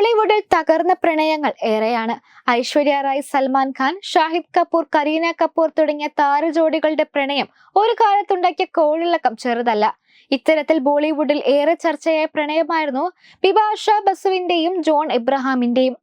ബോളിവുഡിൽ തകർന്ന പ്രണയങ്ങൾ ഏറെയാണ്. ഐശ്വര്യ റായ് സൽമാൻ ഖാൻ ഷാഹിദ് കപൂർ കരീന കപൂർ തുടങ്ങിയ താരജോഡികളുടെ പ്രണയം ഒരു കാലത്തുണ്ടാക്കിയ കോളിളക്കം ചെറുതല്ല. ഇത്തരത്തിൽ ബോളിവുഡിൽ ഏറെ ചർച്ചയായ പ്രണയമായിരുന്നു ബിഭാഷ ബസുവിന്റെയും ജോൺ എബ്രഹാമിന്റെയും.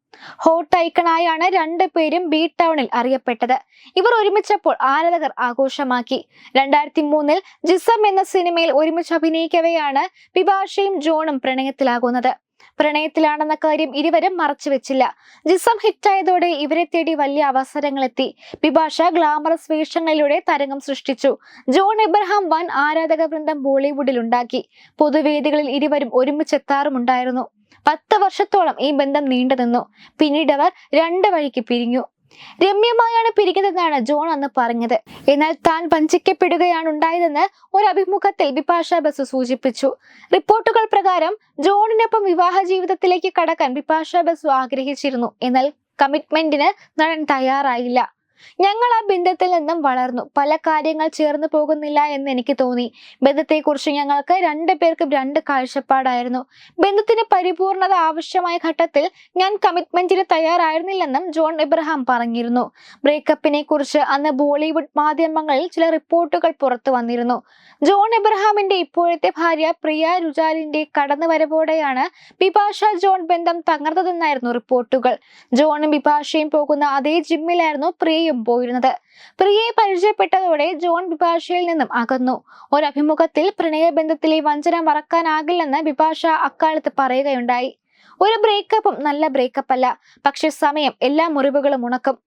ഹോട്ട് ഐക്കണായാണ് രണ്ടുപേരും ബി ടൗണിൽ അറിയപ്പെട്ടത്. ഇവർ ഒരുമിച്ചപ്പോൾ ആരാധകർ ആഘോഷമാക്കി. രണ്ടായിരത്തി മൂന്നിൽ ജിസം എന്ന സിനിമയിൽ ഒരുമിച്ച് അഭിനയിക്കവെയാണ് ബിഭാഷയും ജോണും പ്രണയത്തിലാകുന്നത്. പ്രണയത്തിലാണെന്ന കാര്യം ഇരുവരും മറച്ചുവെച്ചില്ല ജിസം ഹിറ്റായതോടെ ഇവരെ തേടി വലിയ അവസരങ്ങളെത്തി. ബിഭാഷ ഗ്ലാമറസ് വേഷങ്ങളിലൂടെ തരംഗം സൃഷ്ടിച്ചു. ജോൺ എബ്രഹാം വൻ ആരാധക വൃന്ദം ബോളിവുഡിൽ ഉണ്ടാക്കി. പൊതുവേദികളിൽ ഇരുവരും ഒരുമിച്ചെത്താറുമുണ്ടായിരുന്നു പത്ത് വർഷത്തോളം ഈ ബന്ധം നീണ്ടുനിന്നു. പിന്നീട് അവർ രണ്ട് വഴിക്ക് പിരിഞ്ഞു. രമ്യമായാണ് പിരിക്കുന്നതെന്നാണ് ജോൺ അന്ന് പറഞ്ഞത്. എന്നാൽ താൻ വഞ്ചിക്കപ്പെടുകയാണ് ഉണ്ടായതെന്ന് ഒരു അഭിമുഖത്തിൽ ബിപാഷ ബസു സൂചിപ്പിച്ചു. റിപ്പോർട്ടുകൾ പ്രകാരം ജോണിനൊപ്പം വിവാഹ ജീവിതത്തിലേക്ക് കടക്കാൻ ബിപാഷ ബസു ആഗ്രഹിച്ചിരുന്നു. എന്നാൽ കമ്മിറ്റ്മെന്റിന് നടൻ തയ്യാറായില്ല. ഞങ്ങൾ ആ ബന്ധത്തിൽ നിന്നും വളർന്നു. പല കാര്യങ്ങൾ ചേർന്ന് പോകുന്നില്ല എന്ന് എനിക്ക് തോന്നി. ബന്ധത്തെക്കുറിച്ച് ഞങ്ങൾക്ക് രണ്ടു പേർക്കും രണ്ട് കാഴ്ചപ്പാടായിരുന്നു. ബന്ധത്തിന് പരിപൂർണത ആവശ്യമായ ഘട്ടത്തിൽ ഞാൻ കമ്മിറ്റ്മെന്റിന് തയ്യാറായിരുന്നില്ലെന്നും ജോൺ എബ്രഹാം പറഞ്ഞിരുന്നു. ബ്രേക്കപ്പിനെ കുറിച്ച് അന്ന് ബോളിവുഡ് മാധ്യമങ്ങളിൽ ചില റിപ്പോർട്ടുകൾ പുറത്തു വന്നിരുന്നു. ജോൺ എബ്രഹാമിന്റെ ഇപ്പോഴത്തെ ഭാര്യ പ്രിയ രുജാലിന്റെ കടന്നുവരവോടെയാണ് ബിപാഷ ജോൺ ബന്ധം തകർന്നതെന്നായിരുന്നു റിപ്പോർട്ടുകൾ. ജോണും ബിപാഷയും പോകുന്ന അതേ ജിമ്മിലായിരുന്നു പ്രിയയും പോയിരുന്നത്. പ്രിയയെ പരിചയപ്പെട്ടതോടെ ജോൺ ബിപാഷയിൽ നിന്നും അകന്നു. ഒരഭിമുഖത്തിൽ പ്രണയബന്ധത്തിലെ വഞ്ചന മറക്കാനാകില്ലെന്ന് ബിപാഷ അക്കാലത്ത് പറയുകയുണ്ടായി. ഒരു ബ്രേക്കപ്പും നല്ല ബ്രേക്കപ്പ് അല്ല. പക്ഷെ സമയം എല്ലാ മുറിവുകളും ഉണക്കും.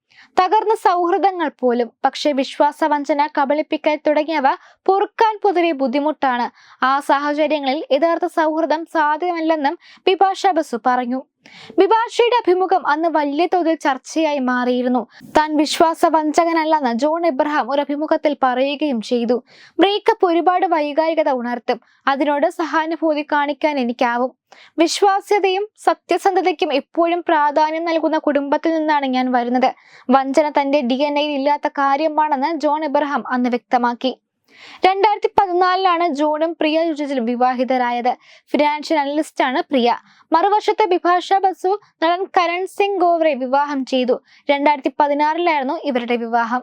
തകർന്ന സൗഹൃദങ്ങൾ പോലും പക്ഷെ വിശ്വാസവഞ്ചന കബളിപ്പിക്കൽ തുടങ്ങിയവ പൊറുക്കാൻ പൊതുവെ ബുദ്ധിമുട്ടാണ്. ആ സാഹചര്യങ്ങളിൽ യഥാർത്ഥ സൗഹൃദം സാധ്യമല്ലെന്നും ബിപാഷ ബസു പറഞ്ഞു. ബിപാഷയുടെ അഭിമുഖം അന്ന് വലിയ തോതിൽ ചർച്ചയായി മാറിയിരുന്നു. താൻ വിശ്വാസ വഞ്ചകനല്ലെന്ന് ജോൺ എബ്രഹാം ഒരു അഭിമുഖത്തിൽ പറയുകയും ചെയ്തു. ബ്രേക്കപ്പ് ഒരുപാട് വൈകാരികത ഉണർത്തും. അതിനോട് സഹാനുഭൂതി കാണിക്കാൻ എനിക്കാവും. വിശ്വാസ്യതയും സത്യസന്ധതയ്ക്കും എപ്പോഴും പ്രാധാന്യം നൽകുന്ന കുടുംബത്തിൽ നിന്നാണ് ഞാൻ വരുന്നത്. വഞ്ചന തന്റെ ഡി എൻ എയിൽ ഇല്ലാത്ത കാര്യമാണെന്ന് ജോൺ എബ്രഹാം അന്ന് വ്യക്തമാക്കി. രണ്ടായിരത്തി പതിനാലിലാണ് ജോണും പ്രിയ രുചിലും വിവാഹിതരായത്. ഫിനാൻഷ്യൽ അനലിസ്റ്റ് ആണ് പ്രിയ. മറുവശത്തെ ബിഭാഷ ബസു നടൻ കരൺ സിംഗ് ഗോവറെ വിവാഹം ചെയ്തു. രണ്ടായിരത്തി പതിനാറിലായിരുന്നു ഇവരുടെ വിവാഹം.